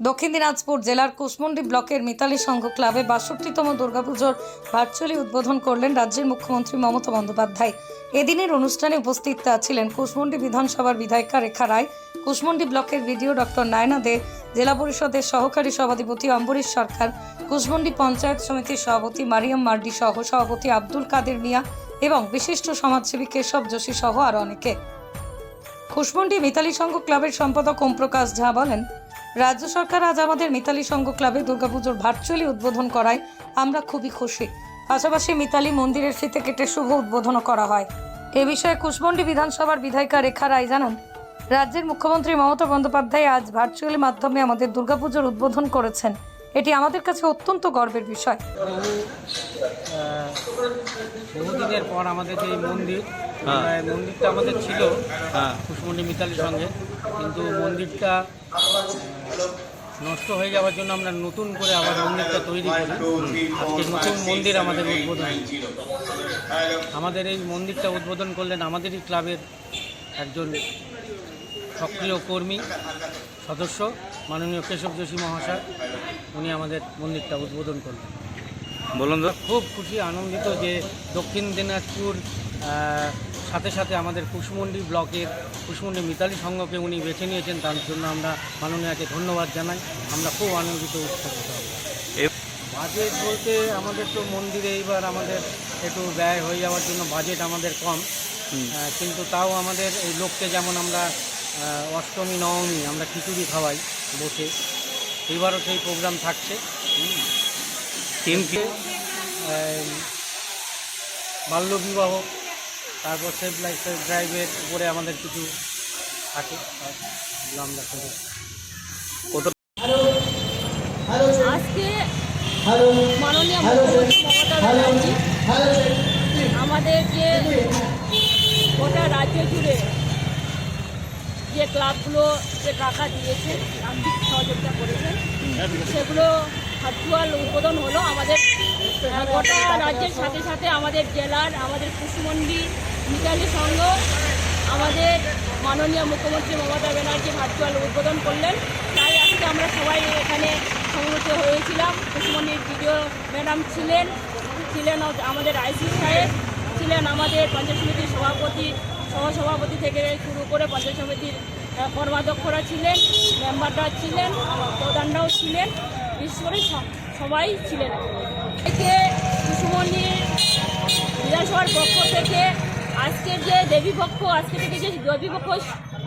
দক্ষিণ দিনাজপুর জেলার কুশমন্ডি ব্লকের মিতালি সংঘ ক্লাবে বাষট্টিতম দুর্গাপুজোর ভার্চুয়ালি উদ্বোধন করলেন রাজ্যের মুখ্যমন্ত্রী মমতা বন্দ্যোপাধ্যায়। এদিনের অনুষ্ঠানে উপস্থিত ছিলেন কুশমন্ডি বিধানসভার বিধায়িকা রেখা রায়, কুশমন্ডি ব্লকের ভিডিও ডক্টর নায়না দে, জেলা পরিষদের সহকারী সভাধিপতি অম্বরীশ সরকার, কুশমন্ডি পঞ্চায়েত সমিতির সভাপতি মারিয়াম মার্ডি সহ সভাপতি আব্দুল কাদের মিয়া এবং বিশিষ্ট সমাজসেবী কেশব যোশী সহ আরও অনেকে। খুশমন্ডি মিতালি সংঘ ক্লাবের সম্পাদক ওম প্রকাশ ঝা বলেন রাজ্য সরকার আজ আমাদের মিতালি সংঘ ক্লাবে দুর্গাপুজোর ভার্চুয়ালি উদ্বোধন করায় আমরা খুবই খুশি। পাশাপাশি মিতালি মন্দিরের ফিতে কেটে শুভ উদ্বোধনও করা হয়। এ বিষয়ে কুশমন্ডি বিধানসভার বিধায়িকা রেখা রায় জানান, রাজ্যের মুখ্যমন্ত্রী মমতা বন্দ্যোপাধ্যায় আজ ভার্চুয়ালি মাধ্যমে আমাদের দুর্গাপুজোর উদ্বোধন করেছেন। এটি আমাদের কাছে অত্যন্ত গর্বের বিষয়। বহুদিনের পর আমাদের যে এই মন্দির হ্যাঁ। এই মন্দিরটা আমাদের ছিল হ্যাঁ। কুশমন্ডি মিতালির সঙ্গে কিন্তু মন্দিরটা নষ্ট হয়ে যাওয়ার জন্য আমরা নতুন করে আবার মন্দিরটা তৈরি করি। আজকে নতুন মন্দির আমাদের উদ্বোধন আমাদের এই মন্দিরটা উদ্বোধন করলেন আমাদেরই ক্লাবের একজন সক্রিয় কর্মী সদস্য মাননীয় কেশব যোশী মহাশয়। উনি আমাদের মন্দিরটা উদ্বোধন করলেন। বলুন তো। খুব খুশি আনন্দিত যে দক্ষিণ দিনাজপুর সাথে সাথে আমাদের কুশমন্ডি ব্লকের কুশমন্ডি মিতালি সংঘকে উনি বেছে নিয়েছেন তার জন্য আমরা মাননীয়াকে ধন্যবাদ জানাই। আমরা খুব আনন্দিত উৎসাহিত বাজেট বলতে আমাদের তো মন্দিরে এইবার আমাদের একটু ব্যয় হয়ে যাওয়ার জন্য বাজেট আমাদের কম। কিন্তু তাও আমাদের এই লোককে যেমন আমরা অষ্টমী নবমী আমরা খিচুড়ি খাওয়াই বসে। এইবারও সেই প্রোগ্রাম থাকছে বাল্যবিবাহ তারপর সেফ লাইফ সেফ ড্রাইভের উপরে আমাদের কিছু থাকে আমরা করি কত আজকে মাননীয় মুখ্যমন্ত্রী মমতা ব্যানার্জি আমাদের যে গোটা রাজ্য জুড়ে যে ক্লাবগুলো যে টাকা দিয়েছে, আর্থিক সহযোগিতা করেছেন সেগুলো ভার্চুয়াল উদ্বোধন হলো আমাদের গোটা রাজ্যের সাথে সাথে আমাদের জেলার, আমাদের কুশমন্ডি, মিতালি সংঘ, আমাদের মাননীয় মুখ্যমন্ত্রী মমতা ব্যানার্জি ভার্চুয়াল উদ্বোধন করলেন। তাই আজকে আমরা সবাই এখানে সমবেত হয়েছিলাম। কুশমন্ডির ভিডিও ম্যাডাম ছিলেন ছিলেন আমাদের আইসি সাহেব, ছিলেন আমাদের পঞ্চায়েত সমিতির সভাপতি সহসভাপতি থেকে শুরু করে পঞ্চায়েত সমিতির কর্মাধ্যক্ষরা ছিলেন, মেম্বাররা ছিলেন, প্রধানরাও ছিলেন বিশেষ করে সবাই ছিলেন। থেকে কুসুমনির বিধানসভার পক্ষ থেকে আজকের যে দেবী পক্ষ, আজকে থেকে যে দেবী পক্ষ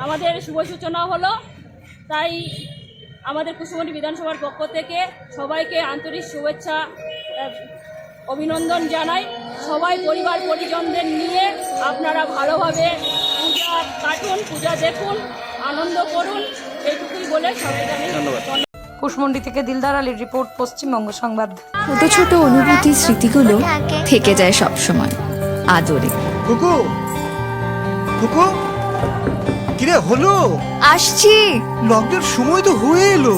আমাদের শুভ সূচনা হলো, তাই আমাদের কুসুমনি বিধানসভার পক্ষ থেকে সবাইকে আন্তরিক শুভেচ্ছা অভিনন্দন জানাই। সবাই পরিবার পরিজনদের নিয়ে আপনারা ভালোভাবে পূজা কাটুন পূজা দেখুন আনন্দ করুন এইটুকুই বলে সবাইকে আমি ধন্যবাদ। কুশমন্ডি থেকে দিলদার আলীর রিপোর্ট পশ্চিমবঙ্গ সংবাদ। ছোট ছোট অনুভূতি স্মৃতিগুলো থেকে যায় সব সময়। আদরে কুকু! কুকু! কিরে হলো? আসছি। লকডাউন সময় তো হয়ে এলো।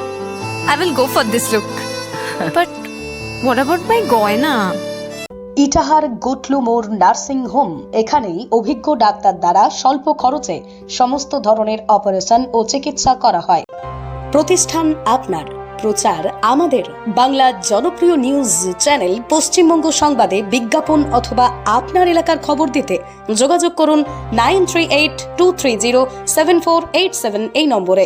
I will go for this look. but what about my goina? Itahar Gutlu মোড় নার্সিং হোম এখানেই অভিজ্ঞ ডাক্তার দ্বারা স্বল্প খরচে সমস্ত ধরনের অপারেশন ও চিকিৎসা করা হয় প্রতিষ্ঠান আপনার প্রচার আমাদের বাংলা জনপ্রিয় নিউজ চ্যানেল পশ্চিমবঙ্গ সংবাদে বিজ্ঞাপন অথবা আপনার এলাকার খবর দিতে যোগাযোগ করুন nine three eight two three zero seven four eight seven এই নম্বরে